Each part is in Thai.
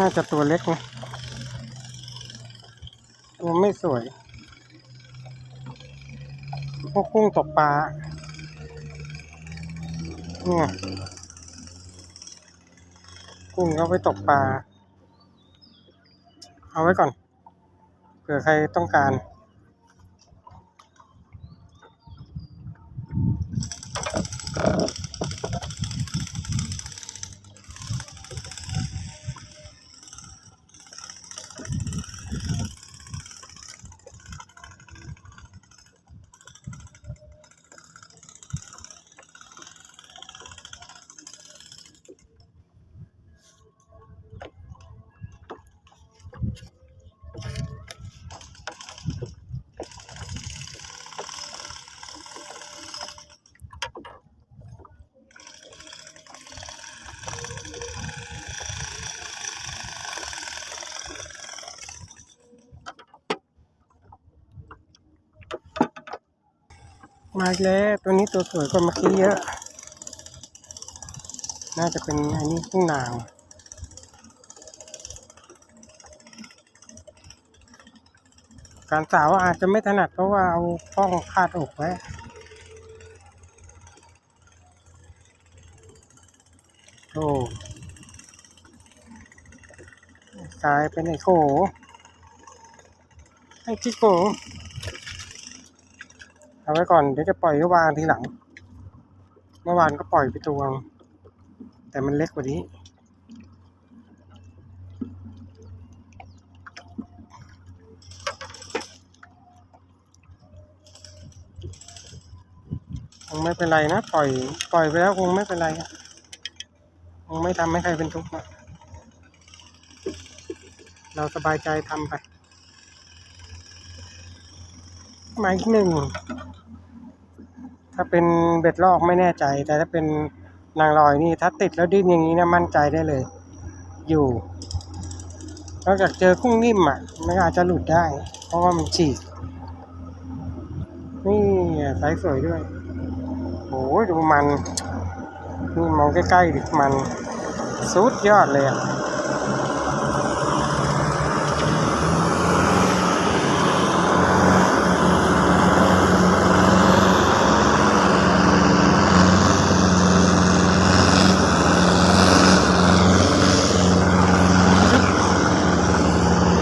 น่าจะตัวเล็กนะตัวไม่สวย พวกกุ้งตกปลาเนี่ยกุ้งเขาไปตกปลา เอาไว้ก่อน เผื่อใครต้องการ มาอีกแล้วตัวนี้ตัวสวยกว่าเมื่อกี้เยอะ น่าจะเป็นอันนี้กุ้งนางการสาวอาจจะไม่ถนัดเพราะว่าเอาป้องคาดอกไว้โอ้กลายเป็นไอโขไอ้จิ๊กโก เอาไว้ก่อนเดี๋ยวจะปล่อยก็วางทีหลัง เมื่อวานก็ปล่อยไปตัวง แต่มันเล็กกว่านี้คงไม่เป็นไรนะ ปล่อย ปล่อยไปแล้วคงไม่เป็นไรคงไม่ทำให้ใครเป็นทุกข์อะเราสบายใจทำไปหมายหนึ่ง ถ้าเป็นเบ็ดลอกไม่แน่ใจ แต่ถ้าเป็นนางลอยนี่ถ้าติดแล้วดิ้นอย่างนี้นะมั่นใจได้เลย อยู่นอกจากเจอกุ้งนิ่มอะมันอาจจะหลุดได้ เพราะว่ามันฉีกนี่สายสวยด้วยโอ้ยดูมันนี่มองใกล้ๆดิมันสุดยอดเลยอะ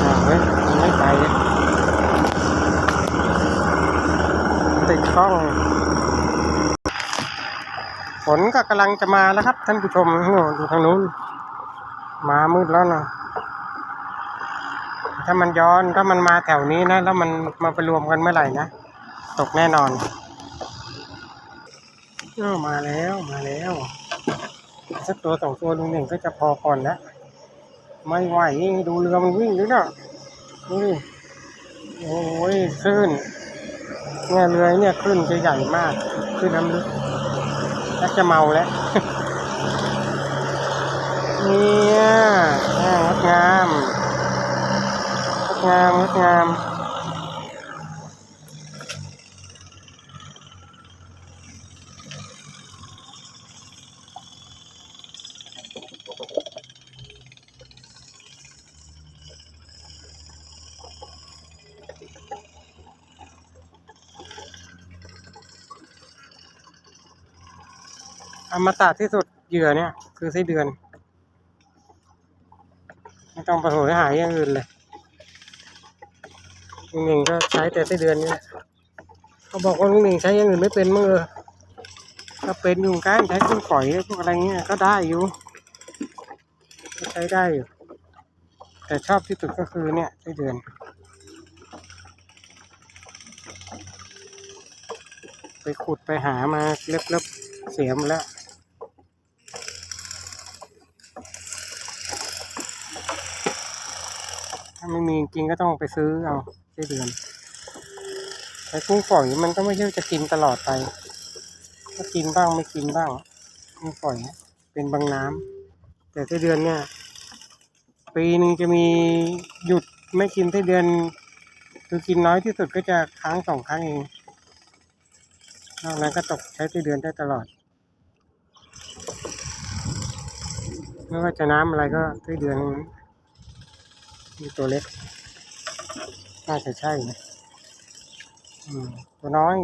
อ่าเฮ้ยมันไม่ไปอะ้องฝนก็กำลังจะมาแล้วครับ ท่านผู้ชมดูทางนู้น มามืดแล้วนะถ้ามันย้อนถ้ามันมาแถวนี้นะ แล้วมันมาไปรวมกันเมื่อไหร่นะ ตกแน่นอนเออมาแล้วมาแล้วสักตัวสองตัวลุงหนึ่งก็จะพอก่อนแล้วไม่ไหวดูเรือมันวิ่งด้วยนะนี่โอ้ยคลื่น เนี่ยเรือเนี่ยคลื่นจะใหญ่มากคลื่นน้ำลึกแล้วจะเมาแล้วเนี่ยอ่างดงามงดงามงดงาม อมตะที่สุดเหยื่อเนี่ย คือไส้เดือน ไม่ต้องไปโหยหายอย่างอื่นเลยลุงหนึ่งก็ใช้แต่ไส้เดือนนี่แหละเขาบอกว่าลุงหนึ่งใช้อย่างอื่นไม่เป็นมั้งเออก็เป็นอยู่เหมือนกันใช้กุ้งฝอยพวกอะไรเงี้ยก็ได้อยู่ก็ใช้ได้อยู่ แต่ชอบที่สุดก็คือเนี่ยไส้เดือนไปขุดไปหามาเล็บๆเสียมแล้ว ถ้า ไม่มีจริงก็ต้องไปซื้อเอาไส้เดือนแต่กุ้งฝอยมันก็ไม่ใช่จะกินตลอดไป ก็กินบ้างไม่กินบ้างกุ้งฝอยเนี่ยเป็นบางน้ำแต่ไส้เดือนเนี่ย ปีหนึ่งจะมีหยุดไม่กินไส้เดือน คือกินน้อยที่สุดก็จะครั้งสองครั้งเองนอกนั้นก็ตกใช้ไส้เดือนได้ตลอดไม่ว่าจะน้ำอะไรก็ไส้เดือน ทั้งนั้นนี่ตัวเล็ก น่าจะใช่นะอืมตัวน้อย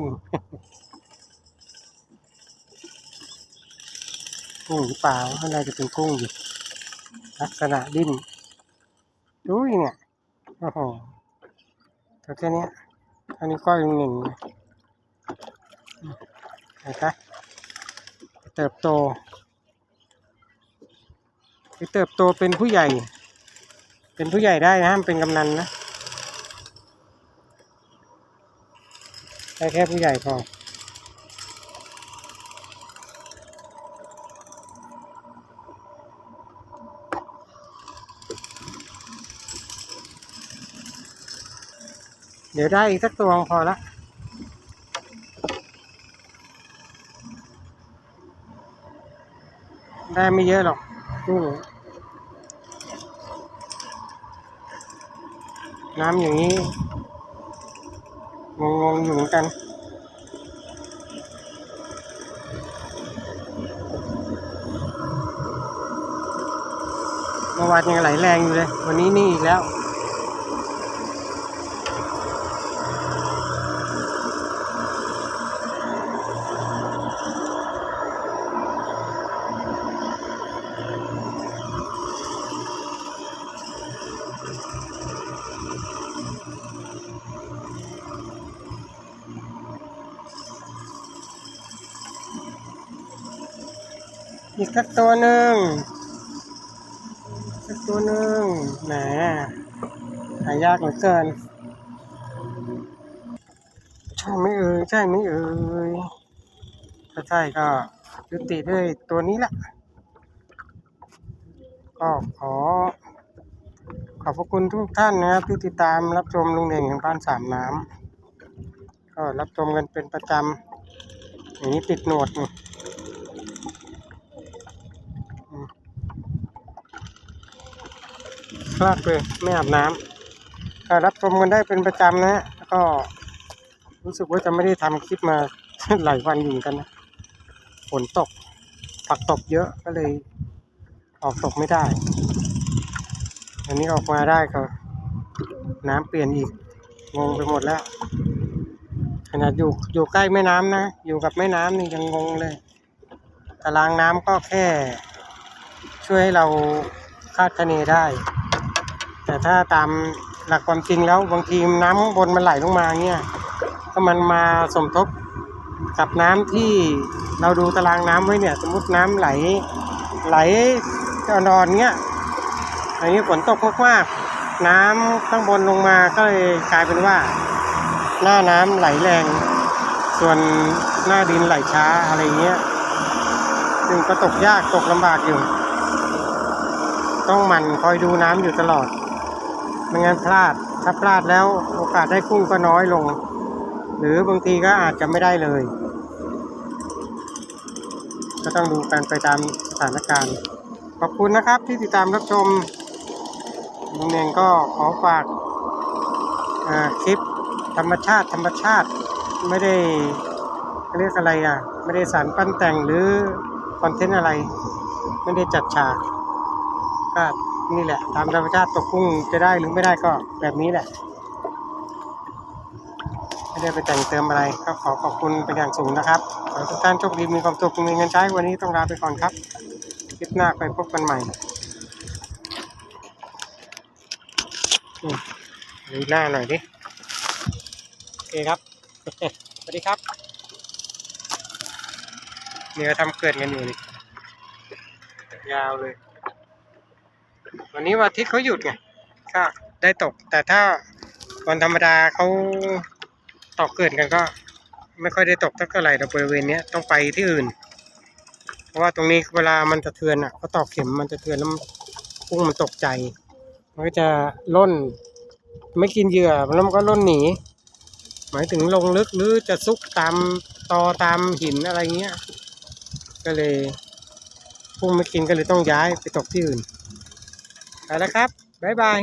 กุ้งหรือเปล่าข้างในจะเป็นกุ้งอยู่ ลักษณะดิ้นดูยเนี่ยโอ้โหตัวแค่นี้อันนี้ก็ยังหนึ่งเลยเห็นไหมเติบโตไปเติบโตเป็นผู้ใหญ่ เป็นผู้ใหญ่ได้นะห้ามเป็นกำนันนะได้แค่ผู้ใหญ่พอเดี๋ยวได้อีกสักตัวพอละได้ไม่เยอะหรอกกุ้ง น้ำอย่างนี้งงๆอยู่เหมือนกัน เมื่อวานยังไหลแรงอยู่เลย วันนี้นี่อีกแล้ว อีกสักตัวหนึ่งสักตัวหนึ่งแหมหายากเหลือเกินใช่ไหมเอ่ยใช่ไหมเอ่ยถ้าใช่ก็ยุติด้วยตัวนี้แหละก็ขอ ขอบพระคุณทุกท่านนะครับที่ติดตามรับชมลุงเด่งแห่งบ้านสามน้ำก็รับชมกันเป็นประจำอย่างนี้ติดหนวดนี่ พลาดเลยไม่อาบน้ำก็รับชมกันได้เป็นประจำนะฮะแล้วก็รู้สึกว่าจะไม่ได้ทำคลิปมาหลายวันอยู่เหมือนกันนะฝนตก ผักตกเยอะก็เลย ออกตกไม่ได้ อันนี้ออกมาได้ก็ น้ำเปลี่ยนอีก งงไปหมดแล้ว ขนาดอยู่อยู่ใกล้แม่น้ำนะ อยู่กับแม่น้ำนี่ยังงงเลยตารางน้ำก็แค่ ช่วยให้เราคาดคะเนได้ แต่ถ้าตามหลักความจริงแล้วบางทีน้ำข้างบนมันไหลลงมาเนี่ยก็มันมาสมทบกับน้ำที่เราดูตารางน้ำไว้เนี่ย สมมติน้ำไหล ไหลนอนๆเงี้ยอันนี้ฝนตกมากๆน้ำข้างบนลงมาก็เลยกลายเป็นว่า หน้าน้ำไหลแรง ส่วนหน้าดินไหลช้าอะไรเงี้ยซึ่งก็ตกยากตกลำบากอยู่ ต้องหมั่นคอยดูน้ำอยู่ตลอด ไม่งั้นพลาด ถ้าพลาดแล้วโอกาสได้กุ้งก็น้อยลง หรือบางทีก็อาจจะไม่ได้เลย ก็ต้องดูกันไปตามสถานการณ์ ขอบคุณนะครับที่ติดตามรับชมลุงเองก็ขอฝากคลิปธรรมชาติธรรมชาติไม่ได้เรียกอะไรอะ ไม่ได้สารปั้นแต่งหรือคอนเทนต์อะไร ไม่ได้จัดฉากก็ นี่แหละ ตามธรรมชาติตกกุ้งจะได้หรือไม่ได้ก็แบบนี้แหละ ไม่ได้ไปแต่งเติมอะไร ก็ขอขอบคุณเป็นอย่างสูงนะครับ ขอทุกท่านโชคดีมีความสุขมีเงินใช้วันนี้ต้องลาไปก่อนครับ คลิปหน้าไปพบกันใหม่ดูหน้าหน่อยดิ โอเคครับ สวัสดีครับเนี่ยทำเกิดกันอยู่นี่ยาวเลย วันนี้วันอาทิตย์เขาหยุดไงก็ได้ตก แต่ถ้าวันธรรมดาเขาตกเกิดกันก็ ไม่ค่อยได้ตกเท่าไหร่แต่บริเวณนี้ต้องไปที่อื่น เพราะว่าตรงนี้เวลามันจะเทือนอะเขาตอกเข็มมันจะเทือนแล้วกุ้งมันตกใจมันก็จะล่น ไม่กินเหยื่อแล้วมันก็ล่นหนี หมายถึงลงลึกหรือจะซุกตามตอตามหินอะไรเงี้ย ก็เลยกุ้งไม่กินก็เลยต้องย้ายไปตกที่อื่น ไปแล้วครับ บ๊ายบาย